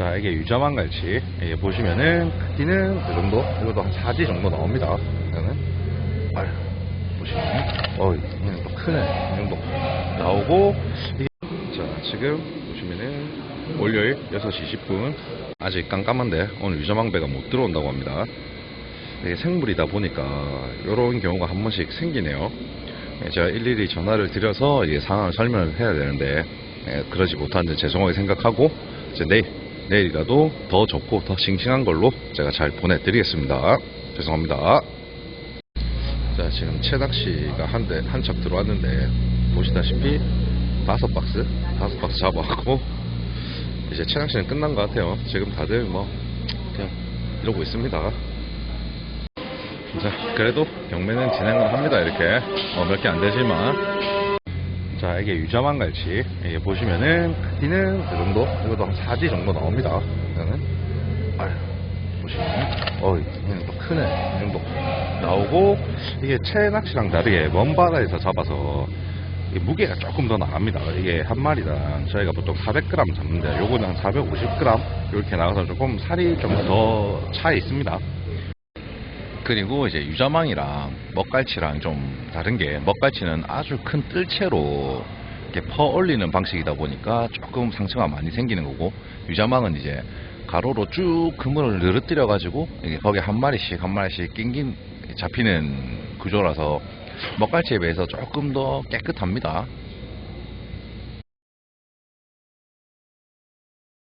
자, 이게 유자만 갈치. 이게 보시면은 크기는 그 정도? 이것도 한 4지 정도 나옵니다. 이거는. 아유, 보시면. 어, 얘는 또 크네. 이 정도. 나오고, 이게. 자, 지금 보시면은 월요일 6시 20분. 아직 깜깜한데 오늘 유자망배가 못 들어온다고 합니다. 이게 생물이다 보니까 이런 경우가 한 번씩 생기네요. 예, 제가 일일이 전화를 드려서 이게 상황을 설명을 해야 되는데 예, 그러지 못한 데 죄송하게 생각하고 이제 내일 내일이라도 더 좋고 더 싱싱한 걸로 제가 잘 보내드리겠습니다. 죄송합니다. 자 지금 채낚시가 한 대 한 척 들어왔는데 보시다시피 다섯 박스 다섯 박스 잡아갖고 이제 채낚시는 끝난 것 같아요. 지금 다들 뭐 그냥 이러고 있습니다. 자, 그래도 경매는 진행을 합니다. 이렇게 어, 몇 개 안 되지만 자 이게 유자만 갈치 이게 보시면은 크기는 그 정도 이것도 한 4지 정도 나옵니다. 아유 보시면 어 얘는 또 크네 이 정도 나오고 이게 채 낚시랑 다르게 먼 바다에서 잡아서 이 무게가 조금 더 나갑니다. 이게 한 마리당 저희가 보통 400g 잡는데 요거는 한 450g 이렇게 나가서 조금 살이 좀 더 차이 있습니다. 그리고 이제 유자망이랑 먹갈치랑 좀 다른 게 먹갈치는 아주 큰 뜰채로 이렇게 퍼 올리는 방식이다 보니까 조금 상처가 많이 생기는 거고 유자망은 이제 가로로 쭉 그물을 늘어뜨려 가지고 이게 거기 한 마리씩 한 마리씩 낑긴 잡히는 구조라서 먹갈치에 비해서 조금 더 깨끗합니다.